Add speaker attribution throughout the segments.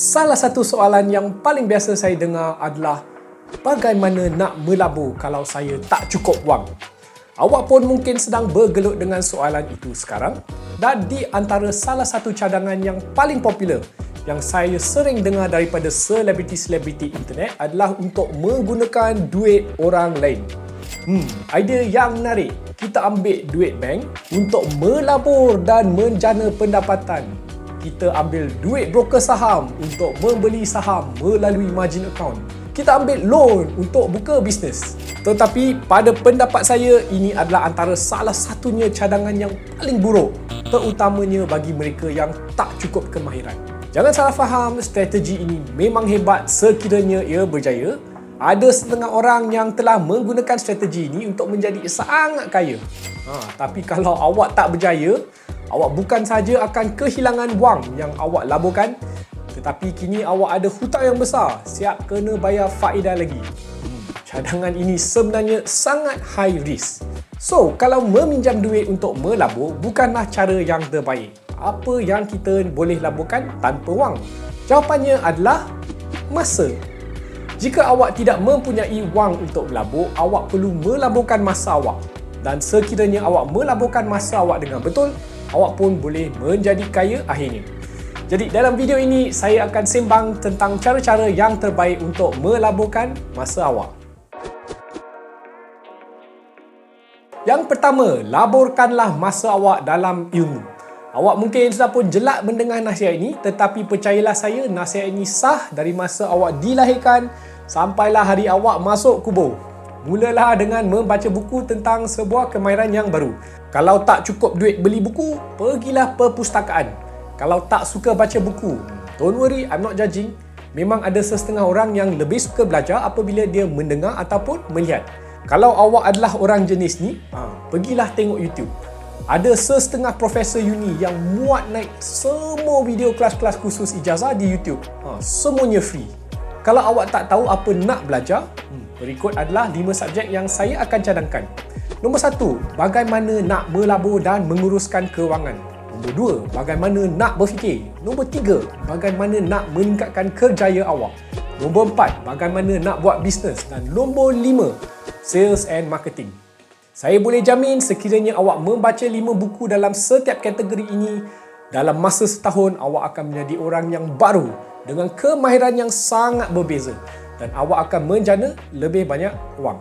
Speaker 1: Salah satu soalan yang paling biasa saya dengar adalah bagaimana nak melabur kalau saya tak cukup wang? Awak pun mungkin sedang bergelut dengan soalan itu sekarang dan di antara salah satu cadangan yang paling popular yang saya sering dengar daripada selebriti-selebriti internet adalah untuk menggunakan duit orang lain. Hmm, idea yang menarik. Kita ambil duit bank untuk melabur dan menjana pendapatan kita ambil duit broker saham untuk membeli saham melalui margin account. Kita ambil loan untuk buka bisnes. Tetapi pada pendapat saya ini adalah antara salah satunya cadangan yang paling buruk terutamanya bagi mereka yang tak cukup kemahiran. Jangan salah faham, strategi ini memang hebat sekiranya ia berjaya. Ada setengah orang yang telah menggunakan strategi ini untuk menjadi sangat kaya. Ha, tapi kalau awak tak berjaya, awak bukan saja akan kehilangan wang yang awak laburkan tetapi kini awak ada hutang yang besar. Siap kena bayar faedah lagi. Hmm, cadangan ini sebenarnya sangat high risk. So kalau meminjam duit untuk melabur bukanlah cara yang terbaik. Apa yang kita boleh laburkan tanpa wang? Jawapannya adalah masa jika awak tidak mempunyai wang untuk melabur, awak perlu melaburkan masa awak. Dan sekiranya awak melaburkan masa awak dengan betul, awak pun boleh menjadi kaya akhirnya. Jadi dalam video ini saya akan sembang tentang cara-cara yang terbaik untuk melaburkan masa awak. Yang pertama, laburkanlah masa awak dalam ilmu. Awak mungkin sudah pun jelak mendengar nasihat ini tetapi percayalah saya nasihat ini sah dari masa awak dilahirkan sampailah hari awak masuk kubur. Mulalah dengan membaca buku tentang sebuah kemahiran yang baru. Kalau tak cukup duit beli buku, pergilah perpustakaan. Kalau tak suka baca buku, don't worry, I'm not judging. Memang ada setengah orang yang lebih suka belajar apabila dia mendengar ataupun melihat. Kalau awak adalah orang jenis ni, ha, pergilah tengok YouTube. Ada setengah profesor uni yang muat naik semua video kelas-kelas khusus ijazah di YouTube. Ha, semuanya free. Kalau awak tak tahu apa nak belajar, hmm, Berikut adalah 5 subjek yang saya akan cadangkan. Nombor 1, bagaimana nak melabur dan menguruskan kewangan. Nombor 2, bagaimana nak berfikir. Nombor 3, bagaimana nak meningkatkan kerjaya awak. Nombor 4, bagaimana nak buat bisnes. Dan nombor 5, sales and marketing. Saya boleh jamin sekiranya awak membaca 5 buku dalam setiap kategori ini, dalam masa setahun awak akan menjadi orang yang baru dengan kemahiran yang sangat berbeza dan awak akan menjana lebih banyak wang.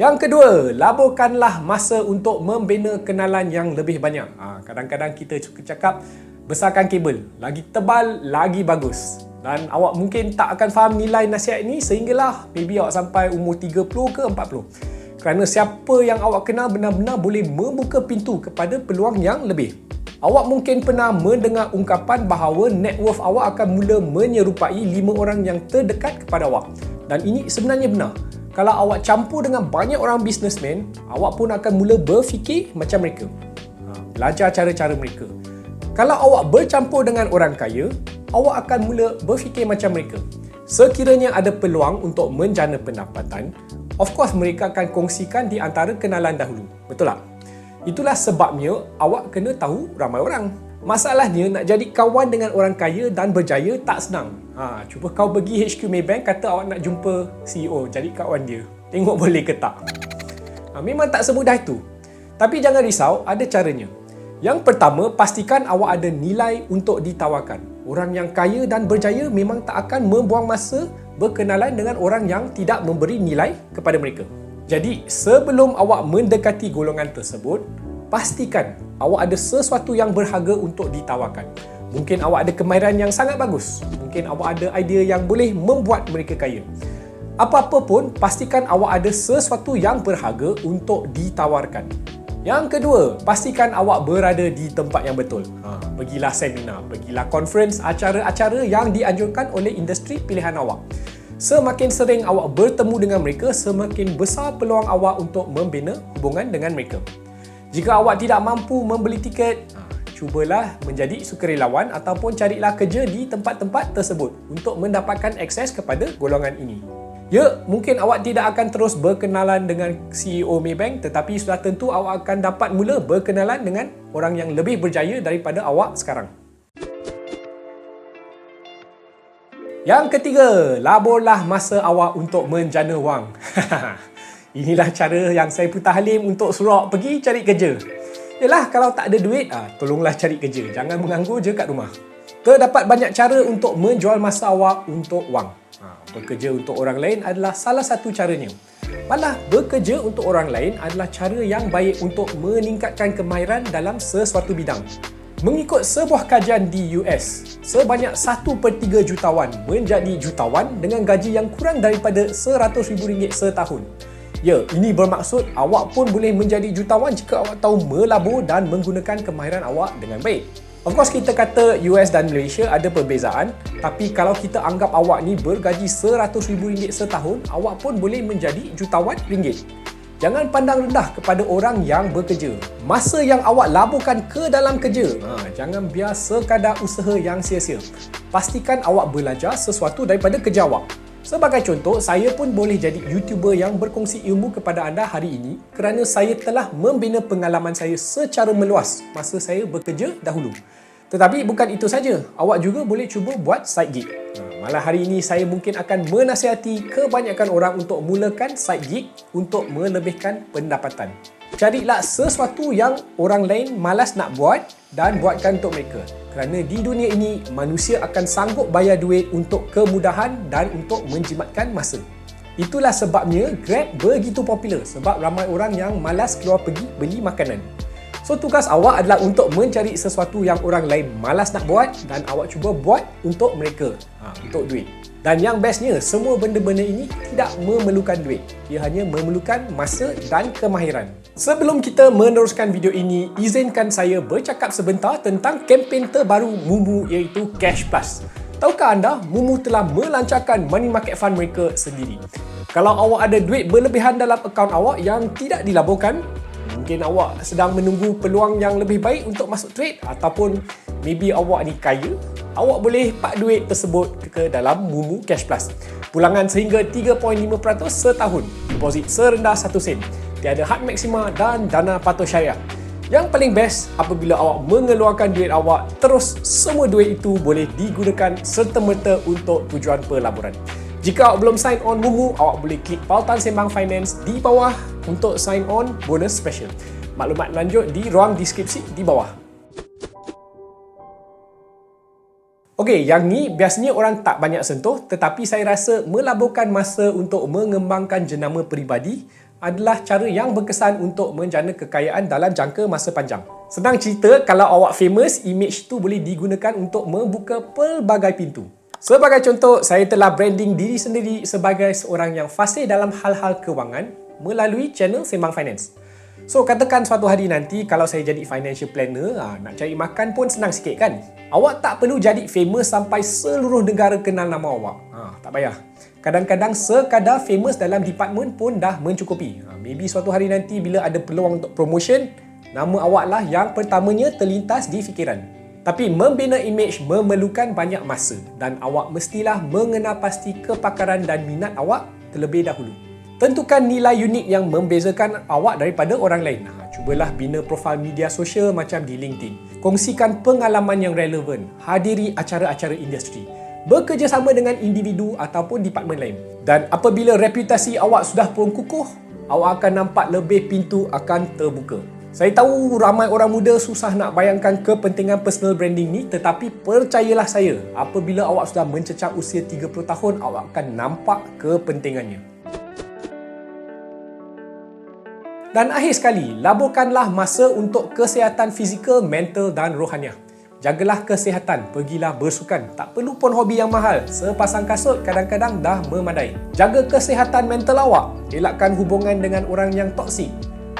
Speaker 1: Yang kedua, laburkanlah masa untuk membina kenalan yang lebih banyak. Ha, kadang-kadang kita suka cakap, besarkan kabel. Lagi tebal, lagi bagus. Dan awak mungkin tak akan faham nilai nasihat ini sehinggalah maybe awak sampai umur 30 ke 40. Kerana siapa yang awak kenal benar-benar boleh membuka pintu kepada peluang yang lebih. Awak mungkin pernah mendengar ungkapan bahawa net worth awak akan mula menyerupai lima orang yang terdekat kepada awak. Dan ini sebenarnya benar. Kalau awak campur dengan banyak orang businessman, awak pun akan mula berfikir macam mereka. Ha, belajar cara-cara mereka. Kalau awak bercampur dengan orang kaya, awak akan mula berfikir macam mereka. Sekiranya ada peluang untuk menjana pendapatan, of course mereka akan kongsikan di antara kenalan dahulu. Betul tak? Itulah sebabnya awak kena tahu ramai orang. Masalahnya nak jadi kawan dengan orang kaya dan berjaya tak senang. Ha, cuba kau pergi HQ Maybank kata awak nak jumpa CEO, jadi kawan dia. Tengok boleh ke tak. Ha, memang tak semudah itu. Tapi jangan risau, ada caranya. Yang pertama, pastikan awak ada nilai untuk ditawarkan. Orang yang kaya dan berjaya memang tak akan membuang masa berkenalan dengan orang yang tidak memberi nilai kepada mereka. Jadi, sebelum awak mendekati golongan tersebut, pastikan awak ada sesuatu yang berharga untuk ditawarkan. Mungkin awak ada kemahiran yang sangat bagus. Mungkin awak ada idea yang boleh membuat mereka kaya. Apa-apa pun, pastikan awak ada sesuatu yang berharga untuk ditawarkan. Yang kedua, pastikan awak berada di tempat yang betul. Ha, pergilah seminar, pergilah conference, acara-acara yang dianjurkan oleh industri pilihan awak. Semakin sering awak bertemu dengan mereka, semakin besar peluang awak untuk membina hubungan dengan mereka. Jika awak tidak mampu membeli tiket, ah, cubalah menjadi sukarelawan ataupun carilah kerja di tempat-tempat tersebut untuk mendapatkan akses kepada golongan ini. Ya, mungkin awak tidak akan terus berkenalan dengan CEO Maybank tetapi sudah tentu awak akan dapat mula berkenalan dengan orang yang lebih berjaya daripada awak sekarang. Yang ketiga, laburlah masa awak untuk menjana wang. Inilah cara yang saya putar halim untuk surau pergi cari kerja. Yalah, kalau tak ada duit, ah, tolonglah cari kerja. Jangan menganggur je kat rumah. Terdapat banyak cara untuk menjual masa awak untuk wang. Ha, bekerja untuk orang lain adalah salah satu caranya. Malah, bekerja untuk orang lain adalah cara yang baik untuk meningkatkan kemahiran dalam sesuatu bidang. Mengikut sebuah kajian di US, sebanyak 1 per 3 jutawan menjadi jutawan dengan gaji yang kurang daripada RM100,000 setahun. Ya, ini bermaksud awak pun boleh menjadi jutawan jika awak tahu melabur dan menggunakan kemahiran awak dengan baik. Of course kita kata US dan Malaysia ada perbezaan, tapi kalau kita anggap awak ni bergaji RM100,000 setahun, awak pun boleh menjadi jutawan ringgit. Jangan pandang rendah kepada orang yang bekerja. Masa yang awak laburkan ke dalam kerja, ha, jangan biar sekadar usaha yang sia-sia. Pastikan awak belajar sesuatu daripada kerja awak. Sebagai contoh, saya pun boleh jadi YouTuber yang berkongsi ilmu kepada anda hari ini kerana saya telah membina pengalaman saya secara meluas masa saya bekerja dahulu. Tetapi bukan itu saja, awak juga boleh cuba buat side gig. Malah hari ini saya mungkin akan menasihati kebanyakan orang untuk mulakan side gig untuk melebihkan pendapatan. Carilah sesuatu yang orang lain malas nak buat dan buatkan untuk mereka. Kerana di dunia ini, manusia akan sanggup bayar duit untuk kemudahan dan untuk menjimatkan masa. Itulah sebabnya Grab begitu popular sebab ramai orang yang malas keluar pergi beli makanan. So tugas awak adalah untuk mencari sesuatu yang orang lain malas nak buat dan awak cuba buat untuk mereka, ha, untuk duit. Dan yang bestnya, semua benda-benda ini tidak memerlukan duit. Ia hanya memerlukan masa dan kemahiran. Sebelum kita meneruskan video ini, izinkan saya bercakap sebentar tentang kempen terbaru Mumu iaitu Cash Plus. Tahukah anda, Mumu telah melancarkan money market fund mereka sendiri. Kalau awak ada duit berlebihan dalam akaun awak yang tidak dilaburkan, mungkin awak sedang menunggu peluang yang lebih baik untuk masuk trade ataupun maybe awak ni kaya, awak boleh pak duit tersebut ke dalam Mumu Cash Plus. Pulangan sehingga 3.5% setahun, deposit serendah 1 sen, tiada had maksima dan dana patuh syariah. Yang paling best apabila awak mengeluarkan duit awak, terus semua duit itu boleh digunakan serta-merta untuk tujuan pelaburan. Jika awak belum sign on Mumu, awak boleh klik pautan Sembang Finance di bawah untuk sign on bonus special. Maklumat lanjut di ruang deskripsi di bawah. Okey, yang ni biasanya orang tak banyak sentuh tetapi saya rasa melaburkan masa untuk mengembangkan jenama peribadi adalah cara yang berkesan untuk menjana kekayaan dalam jangka masa panjang. Senang cerita, kalau awak famous, image tu boleh digunakan untuk membuka pelbagai pintu. Sebagai contoh, saya telah branding diri sendiri sebagai seorang yang fasih dalam hal-hal kewangan melalui channel Sembang Finance. So, katakan suatu hari nanti kalau saya jadi financial planner, ha, nak cari makan pun senang sikit kan? Awak tak perlu jadi famous sampai seluruh negara kenal nama awak. Ha, tak payah. Kadang-kadang sekadar famous dalam department pun dah mencukupi. Ha, maybe suatu hari nanti bila ada peluang untuk promotion, nama awak lah yang pertamanya terlintas di fikiran. Tapi membina image memerlukan banyak masa dan awak mestilah mengenal pasti kepakaran dan minat awak terlebih dahulu. Tentukan nilai unik yang membezakan awak daripada orang lain. Ha, cubalah bina profil media sosial macam di LinkedIn. Kongsikan pengalaman yang relevan. Hadiri acara-acara industri. Bekerjasama dengan individu ataupun departmen lain. Dan apabila reputasi awak sudah pun kukuh, awak akan nampak lebih pintu akan terbuka. Saya tahu ramai orang muda susah nak bayangkan kepentingan personal branding ni tetapi percayalah saya apabila awak sudah mencecah usia 30 tahun awak akan nampak kepentingannya. Dan akhir sekali, laburkanlah masa untuk kesihatan fizikal, mental dan rohaniah. Jagalah kesihatan, pergilah bersukan. Tak perlu pun hobi yang mahal. Sepasang kasut kadang-kadang dah memadai. Jaga kesihatan mental awak. Elakkan hubungan dengan orang yang toksik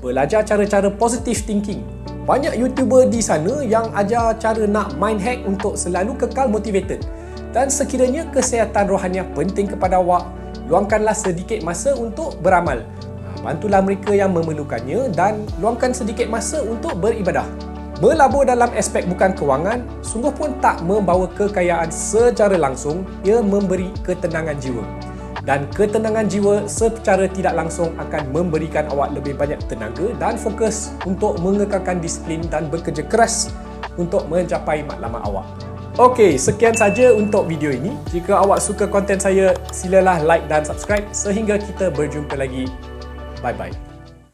Speaker 1: belajar cara-cara positive thinking. Banyak YouTuber di sana yang ajar cara nak mind hack untuk selalu kekal motivated. Dan sekiranya kesihatan rohaniah penting kepada awak, luangkanlah sedikit masa untuk beramal. Bantulah mereka yang memerlukannya dan luangkan sedikit masa untuk beribadah. Melabur dalam aspek bukan kewangan, sungguh pun tak membawa kekayaan secara langsung, ia memberi ketenangan jiwa dan ketenangan jiwa secara tidak langsung akan memberikan awak lebih banyak tenaga dan fokus untuk mengekalkan disiplin dan bekerja keras untuk mencapai matlamat awak. Okey, sekian saja untuk video ini. Jika awak suka konten saya, silalah like dan subscribe sehingga kita berjumpa lagi. Bye bye.